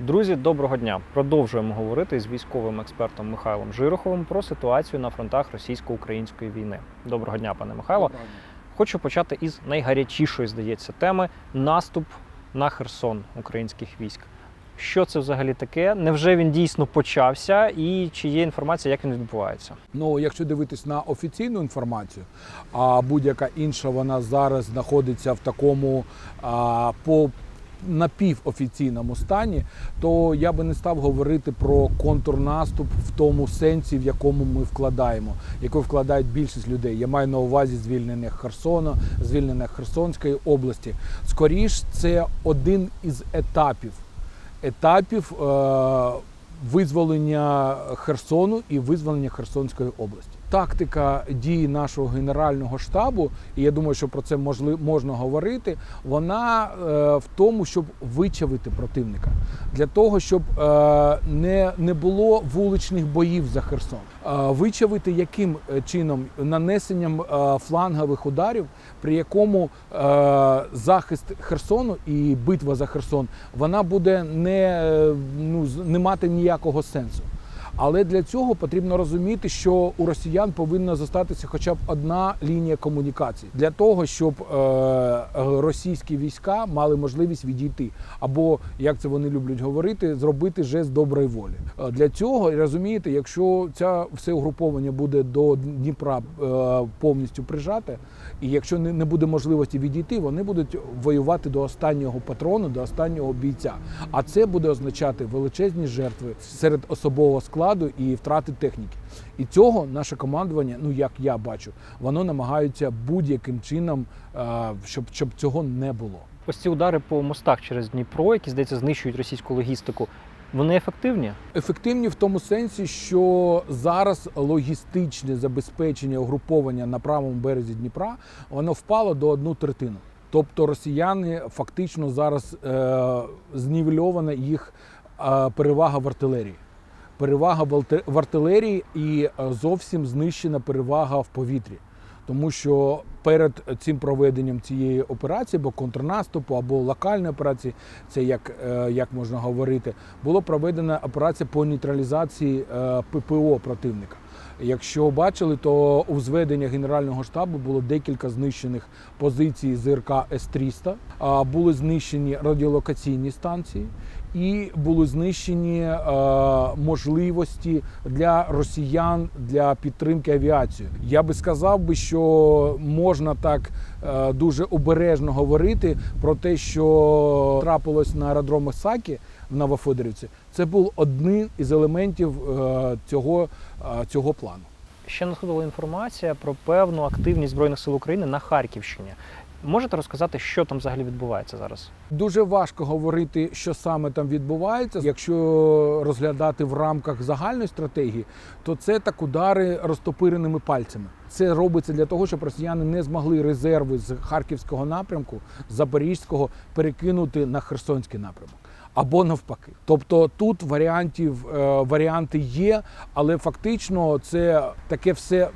Друзі, доброго дня! Продовжуємо говорити з військовим експертом Михайлом Жироховим про ситуацію на фронтах російсько-української війни. Доброго дня, пане Михайло. Хочу почати із найгарячішої, здається, теми наступ на Херсон українських військ. Що це взагалі таке? Невже він дійсно почався? І чи є інформація, як він відбувається? Ну, якщо дивитись на офіційну інформацію, а будь-яка інша вона зараз знаходиться в такому а, по напівофіційному стані, то я би не став говорити про контрнаступ в тому сенсі, в якому ми вкладаємо, яку вкладають більшість людей. Я маю на увазі звільнення Херсона, звільнення Херсонської області. Скоріш, це один із етапів етапів е, визволення Херсону і визволення Херсонської області. Тактика дії нашого генерального штабу, і я думаю, що про це можна говорити. Вона е, в тому, щоб вичавити противника, для того, щоб е, не, не було вуличних боїв за Херсон. Е, вичавити яким чином нанесенням флангових ударів, при якому захист Херсону і битва за Херсон вона буде не, ну, не мати ніякого сенсу. Але для цього потрібно розуміти, що у росіян повинна зостатися хоча б одна лінія комунікацій для того, щоб е, російські війська мали можливість відійти, або як це вони люблять говорити, зробити жест доброї волі. Е, Для цього розумієте, якщо це все угруповання буде до Дніпра е, повністю прижате, і якщо не, не буде можливості відійти, вони будуть воювати до останнього патрону, до останнього бійця. А це буде означати величезні жертви серед особового складу і втрати техніки. І цього наше командування, ну як я бачу, воно намагається будь-яким чином, е, щоб, щоб цього не було. Ось ці удари по мостах через Дніпро, які здається знищують російську логістику. Вони ефективні? Ефективні в тому сенсі, що зараз логістичне забезпечення угруповання на правому березі Дніпра воно впало до одну третину. Тобто росіяни фактично зараз е, знівельована їх е, перевага в артилерії. Перевага в артилерії і е, зовсім знищена перевага в повітрі. Тому що перед цим проведенням цієї операції, або контрнаступу, або локальної операції, це як, е, як можна говорити, була проведена операція по нейтралізації е, ППО противника. Якщо бачили, то у зведення Генерального штабу було декілька знищених позицій ЗРК С-300, а, були знищені радіолокаційні станції і були знищені е, можливості для росіян для підтримки авіації. Я би сказав би, що можна так е, дуже обережно говорити про те, що трапилось на аеродромі Сакі в Новофедорівці. Це був один із елементів е, цього, цього плану. Ще надходила інформація про певну активність Збройних сил України на Харківщині. Можете розказати, що там взагалі відбувається зараз? Дуже важко говорити, що саме там відбувається. Якщо розглядати в рамках загальної стратегії, то це так удари розтопиреними пальцями. Це робиться для того, щоб росіяни не змогли резерви з харківського напрямку, запорізького перекинути на херсонський напрямок. Або навпаки, тобто тут варіантів е, варіанти є, але фактично це таке все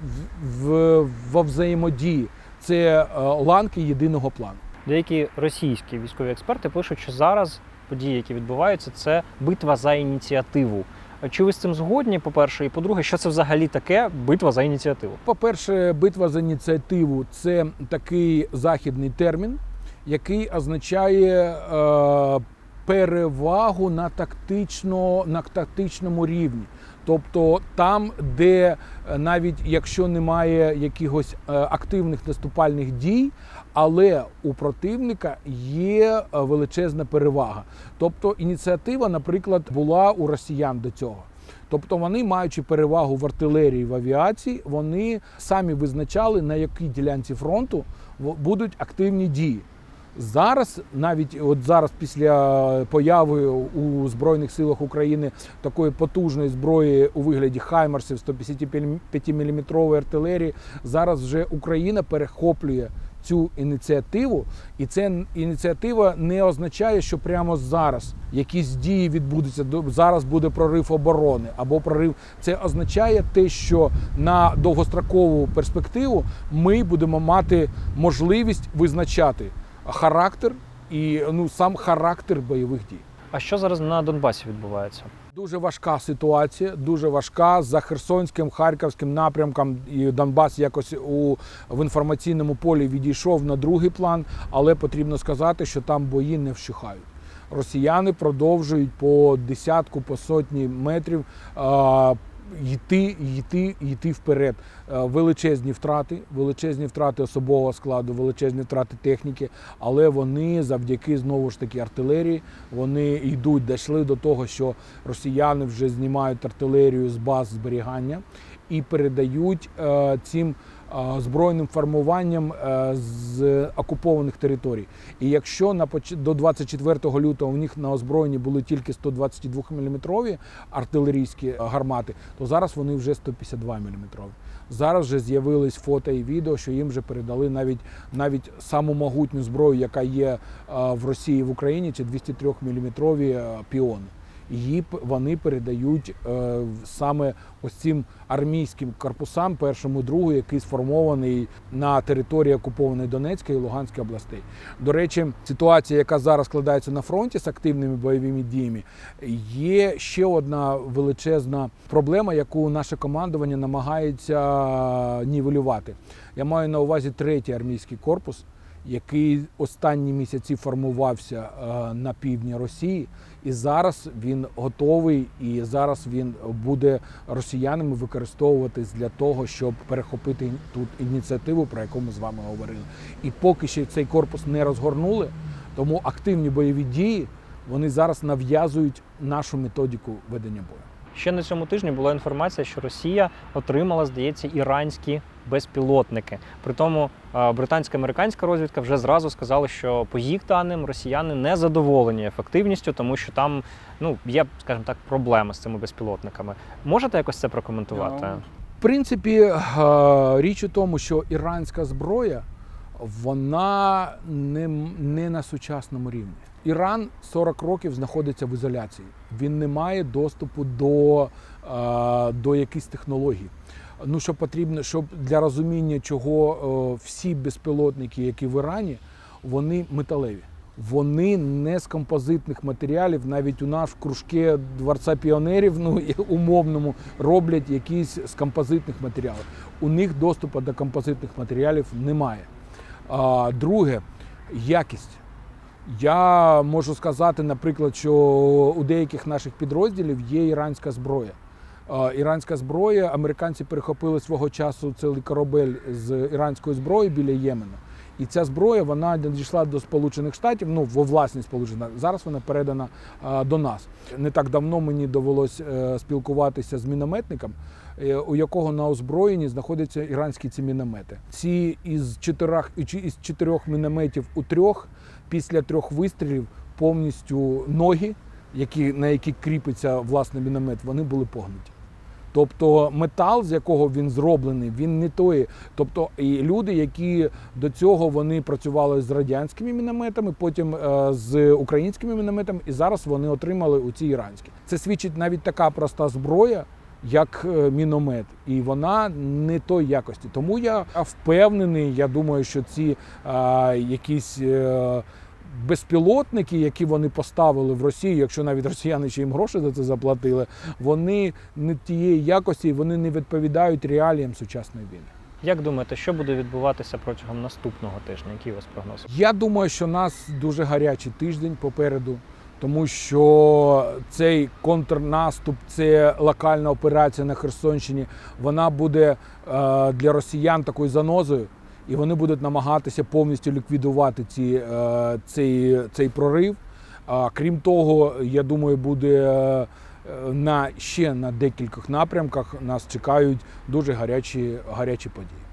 в, в, во взаємодії. Це е, ланки єдиного плану. Деякі російські військові експерти пишуть, що зараз події, які відбуваються, це битва за ініціативу. Чи ви з цим згодні? По-перше, і по-друге, що це взагалі таке битва за ініціативу? По-перше, битва за ініціативу це такий західний термін, який означає е, перевагу на тактично, на тактичному рівні. Тобто там, де е, навіть якщо немає якихось е, активних наступальних дій, але у противника є е, величезна перевага. Тобто ініціатива, наприклад, була у росіян до цього. Тобто вони, маючи перевагу в артилерії в авіації, вони самі визначали, на якій ділянці фронту будуть активні дії. Зараз, навіть от зараз, після появи у Збройних силах України такої потужної зброї у вигляді Хаймарсів 155 мм артилерії, зараз вже Україна перехоплює цю ініціативу, і ця ініціатива не означає, що прямо зараз якісь дії відбудуться. Зараз буде прорив оборони або прорив. Це означає те, що на довгострокову перспективу ми будемо мати можливість визначати характер і ну сам характер бойових дій. А що зараз на Донбасі відбувається? Дуже важка ситуація, дуже важка за Херсонським, Харківським напрямком. І Донбас якось у в інформаційному полі відійшов на другий план, але потрібно сказати, що там бої не вщухають. Росіяни продовжують по десятку, по сотні метрів йти, йти, йти вперед. Е, Величезні втрати, величезні втрати особового складу, величезні втрати техніки, але вони завдяки знову ж таки артилерії вони йдуть, дійшли до того, що росіяни вже знімають артилерію з баз зберігання і передають е, цим е, збройним формуванням е, з окупованих територій. І якщо на до 24 лютого у них на озброєнні були тільки 122 мм артилерійські гармати, то зараз вони вже 152 мм. Зараз вже з'явились фото і відео, що їм вже передали навіть навіть саму могутню зброю, яка є в Росії в Україні, це 203 мм піони. Її вони передають е, саме ось цим армійським корпусам, першому, другу, який сформований на території окупованої Донецької і Луганської областей. До речі, ситуація, яка зараз складається на фронті з активними бойовими діями, є ще одна величезна проблема, яку наше командування намагається нівелювати. Я маю на увазі третій армійський корпус, який останні місяці формувався е, на півдні Росії, і зараз він готовий, і зараз він буде росіянами використовуватись для того, щоб перехопити тут ініціативу, про яку ми з вами говорили. І поки ще цей корпус не розгорнули, тому активні бойові дії вони зараз нав'язують нашу методику ведення бою. Ще на цьому тижні була інформація, що Росія отримала, здається, іранські безпілотники. При тому британська американська розвідка вже зразу сказали, що по їх даним росіяни не задоволені ефективністю, тому що там ну є, скажімо так, проблеми з цими безпілотниками. Можете якось це прокоментувати? Ну, В принципі, річ у тому, що іранська зброя вона не, не на сучасному рівні. Іран 40 років знаходиться в ізоляції. Він не має доступу до, е, до якихось технологій. Ну, що потрібно, щоб для розуміння, чого е, всі безпілотники, які в Ірані, вони металеві. Вони не з композитних матеріалів, навіть у нас в кружке дворця піонерів, ну умовному, роблять якісь з композитних матеріалів. У них доступу до композитних матеріалів немає. А, друге, якість. Я можу сказати, наприклад, що у деяких наших підрозділів є іранська зброя. Іранська зброя, американці перехопили свого часу цілий корабель з іранською зброєю біля Ємена. І ця зброя вона надійшла до Сполучених Штатів, ну во власність Сполучених. Зараз вона передана до нас. Не так давно мені довелось е, спілкуватися з мінометником, е, у якого на озброєнні знаходяться іранські ці міномети. Ці із чотирьох із чотирьох мінометів у трьох після трьох вистрілів повністю ноги, які, на які кріпиться власне міномет, вони були погнуті. Тобто метал, з якого він зроблений, він не той. Тобто і люди, які до цього вони працювали з радянськими мінометами, потім е, з українськими мінометами, і зараз вони отримали у ці іранські. Це свідчить навіть така проста зброя, як е, міномет, і вона не той якості. Тому я впевнений. Я думаю, що ці е, якісь. Е, Безпілотники, які вони поставили в Росію, якщо навіть росіяни ще їм гроші за це заплатили, вони не тієї якості, вони не відповідають реаліям сучасної війни. Як думаєте, що буде відбуватися протягом наступного тижня? Який у вас прогноз? Я думаю, що нас дуже гарячий тиждень попереду, тому що цей контрнаступ, це локальна операція на Херсонщині, вона буде е, для росіян такою занозою, і вони будуть намагатися повністю ліквідувати ці, е, цей, цей прорив. Крім того, я думаю, буде е, на ще на декількох напрямках нас чекають дуже гарячі, гарячі події.